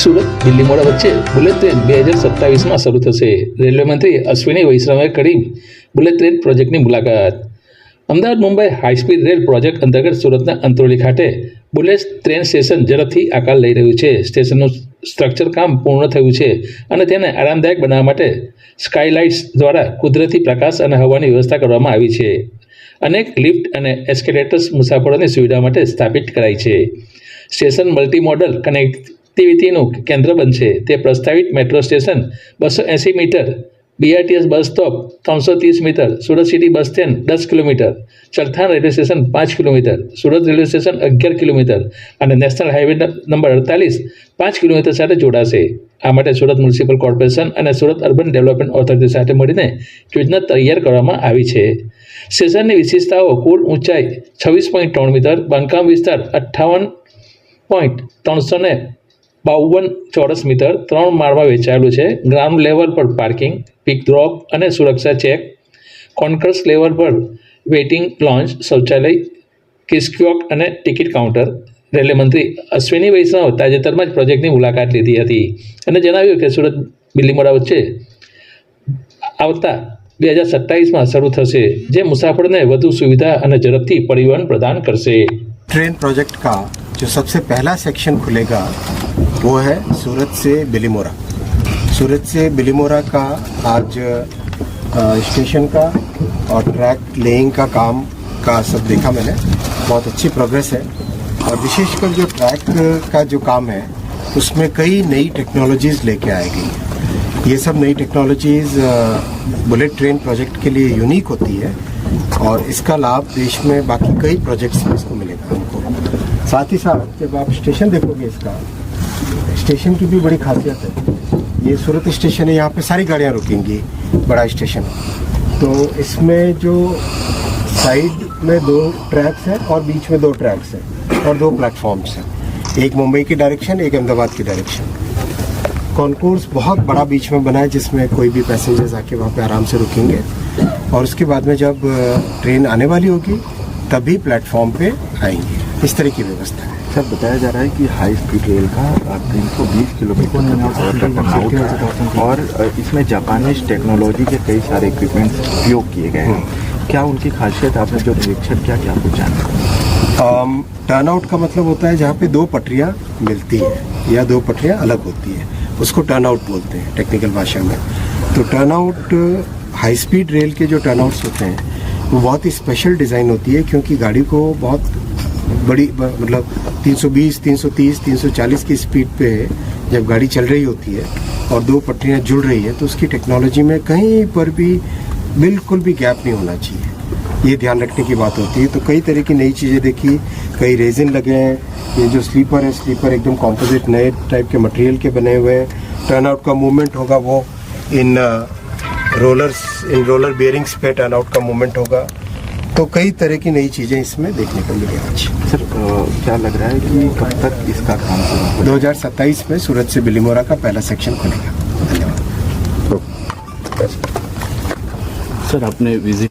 સુરત દિલ્હી વચ્ચે bullet train બે હજાર સત્તાવીસમાં શરૂ થશે. રેલવે મંત્રી અશ્વિની વૈષ્ણવે કરી બુલેટ ટ્રેન પ્રોજેક્ટની મુલાકાત. Ahmedabad Mumbai high speed rail project અંતર્ગત સુરતના અંતરોલી ખાતે બુલેટ ટ્રેન સ્ટેશન ઝડપથી આકાર લઈ રહ્યું છે. સ્ટેશનનું સ્ટ્રક્ચર કામ પૂર્ણ થયું છે અને તેને આરામદાયક બનાવવા માટે સ્કાયલાઇટ્સ દ્વારા કુદરતી પ્રકાશ અને હવાની વ્યવસ્થા કરવામાં આવી છે. અનેક લિફ્ટ અને એસ્કેલેટર્સ મુસાફરોની સુવિધા માટે સ્થાપિત કરાઈ છે. સ્ટેશન મલ્ટી મોડલ કનેક્ટિવિટીનું કેન્દ્ર બનશે. તે પ્રસ્તાવિત મેટ્રો સ્ટેશન બસો એંસી મીટર બીઆરટીએસ બસ સ્ટોપ ત્રણસો ત્રીસ metre, Surat city bus stand દસ કિલોમીટર ચરથાણ રેલવે સ્ટેશન પાંચ કિલોમીટર, સુરત રેલવે સ્ટેશન અગિયાર કિલોમીટર અને નેશનલ હાઈવે નંબર અડતાલીસ પાંચ કિલોમીટર સાથે જોડાશે. આ માટે સુરત મ્યુનિસિપલ કોર્પોરેશન અને સુરત અર્બન ડેવલપમેન્ટ ઓથોરિટી સાથે મળીને યોજના તૈયાર કરવામાં આવી છે. સ્ટેશનની વિશેષતાઓ કુલ ઊંચાઈ છવ્વીસ પોઈન્ટ ત્રણ મીટર, બાંધકામ વિસ્તાર અઠ્ઠાવન પોઈન્ટ ત્રણસો ને બાવન ચોરસ મીટર ત્રણ માળમાં વેચાયેલું છે. ગ્રાઉન્ડ લેવલ પર પાર્કિંગ, પિક ડ્રોપ અને સુરક્ષા ચેક. કોન્કર્સ લેવલ પર વેઇટિંગ લોન્ચ, શૌચાલય, કિસ્ક્યોક અને ટિકિટ કાઉન્ટર. રેલવે મંત્રી અશ્વિની વૈષ્ણવ તાજેતરમાં જ પ્રોજેક્ટની મુલાકાત લીધી હતી અને જણાવ્યું કે સુરત બિલીમોડા વચ્ચે આવતા બે હજાર સત્તાવીસમાં શરૂ થશે, જે મુસાફરને વધુ સુવિધા અને ઝડપથી પરિવહન પ્રદાન કરશે. ટ્રેન પ્રોજેક્ટ કા, જો સબસે પહેલા સેક્શન ખુલેગા वो है सूरत से बिलीमोरा। सूरत से बिलीमोरा का आज स्टेशन का और ट्रैक लेइंग का काम का सब देखा मैंने। बहुत अच्छी प्रोग्रेस है। और विशेषकर जो ट्रैक का जो काम है, उसमें कई नई टेक्नोलॉजीज़ लेके आएगी। ये सब नई टेक्नोलॉजीज़ बुलेट ट्रेन प्रोजेक्ट के लिए यूनिक होती है और इसका लाभ देश में बाकी कई प्रोजेक्ट्स में इसको मिलेगा हमको। साथ ही साथ जब आप स्टेशन देखोगे इसका स्टेशन की भी बड़ी खासियत है। ये सूरत स्टेशन है, यहाँ पे सारी गाड़ियाँ रुकेंगी, बड़ा स्टेशन तो इसमें जो साइड में दो ट्रैक्स हैं और बीच में दो ट्रैक्स हैं और दो प्लेटफॉर्म्स हैं। एक मुंबई की डायरेक्शन, एक अहमदाबाद की डायरेक्शन। कॉन्कोर्स बहुत बड़ा बीच में बना है, जिसमें कोई भी पैसेंजर्स आके वहाँ पे आराम से रुकेंगे। और उसके बाद में जब ट्रेन आने वाली होगी, तभी प्लेटफॉर्म पे आएँगे। इस तरह की व्यवस्था है। सर बताया जा रहा है कि हाई स्पीड रेल का तीन सौ बीस किलोमीटर और इसमें जापानीज टेक्नोलॉजी के कई सारे इक्विपमेंट्स उपयोग किए गए हैं। क्या उनकी खासियत आपने जो निरीक्षण किया क्या कुछ जाना टर्न आउट का मतलब होता है जहाँ पे दो पटरियाँ मिलती हैं या दो पटरियाँ अलग होती हैं। उसको टर्न आउट बोलते हैं टेक्निकल भाषा में। तो turn out high speed rail के जो टर्न आउट्स होते हैं वो बहुत ही स्पेशल डिज़ाइन होती है क्योंकि गाड़ी को बहुत बड़ी मतलब 320, 330, 340 की स्पीड पे जब गाड़ी चल रही होती है और दो पटरियाँ जुड़ रही है तो उसकी टेक्नोलॉजी में कहीं पर भी बिल्कुल भी गैप नहीं होना चाहिए। ये ध्यान रखने की बात होती है। तो कई तरह की नई चीज़ें देखी कई रेजिन लगे हैं। ये जो स्लीपर है स्लीपर एकदम कॉम्पोजिट नए टाइप के मटेरियल के बने हुए हैं। टर्न आउट का मूवमेंट होगा वो इन रोलर्स इन रोलर बियरिंग्स पे टर्न आउट का मूवमेंट होगा। तो कई तरह की नई चीज़ें इसमें देखने को मिली आज। सर क्या लग रहा है कि कब तक इसका काम दो हज़ार सत्ताईस में सूरत से बिलीमोरा का पहला सेक्शन खुलेगा। धन्यवाद। सर आपने विज़िट